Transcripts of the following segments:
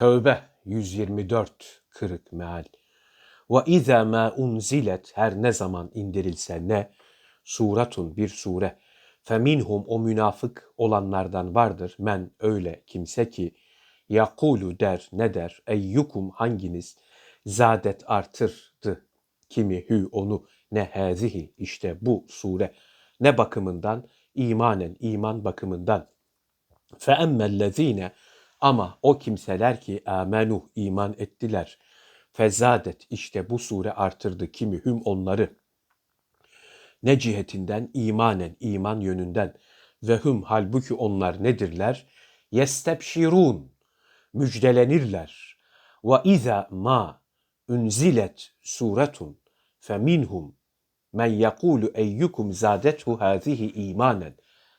Tövbe 124 kırık meal. Ve izâ mâ unzilet her ne zaman indirilse ne suratun bir sure. Feminhum o münafık olanlardan vardır. Men öyle kimse ki yakulu der ne der? Eyyukum hanginiz? Zadet artırdı kimi hü onu? Ne hazihi işte bu sure. Ne bakımından? İmanen iman bakımından. Fe emmellezine ama o kimseler ki amenu iman ettiler. Fezadet işte bu sure artırdı kimi hüm onları. Ne cihetinden imanen iman yönünden ve hüm halbuki onlar nedirler? Yestebşirun müjdelenirler. Ve iza ma unzilet suretun feminhum men yekulu eyyukum zadethu hazihi imanen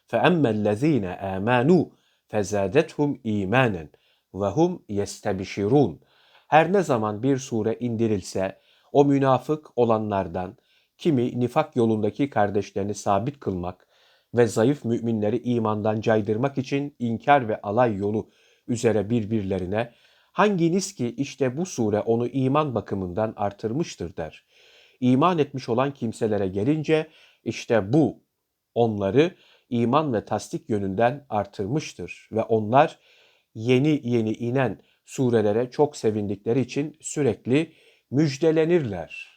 fe emmellezine amanu fezadethum imanen ve hum yestebişirun. Her ne zaman bir sure indirilse o münafık olanlardan kimi nifak yolundaki kardeşlerini sabit kılmak ve zayıf müminleri imandan caydırmak için inkar ve alay yolu üzere birbirlerine hanginiz ki işte bu sure onu iman bakımından artırmıştır der. İman etmiş olan kimselere gelince işte bu onları iman ve tasdik yönünden artırmıştır ve onlar yeni yeni inen surelere çok sevindikleri için sürekli müjdelenirler.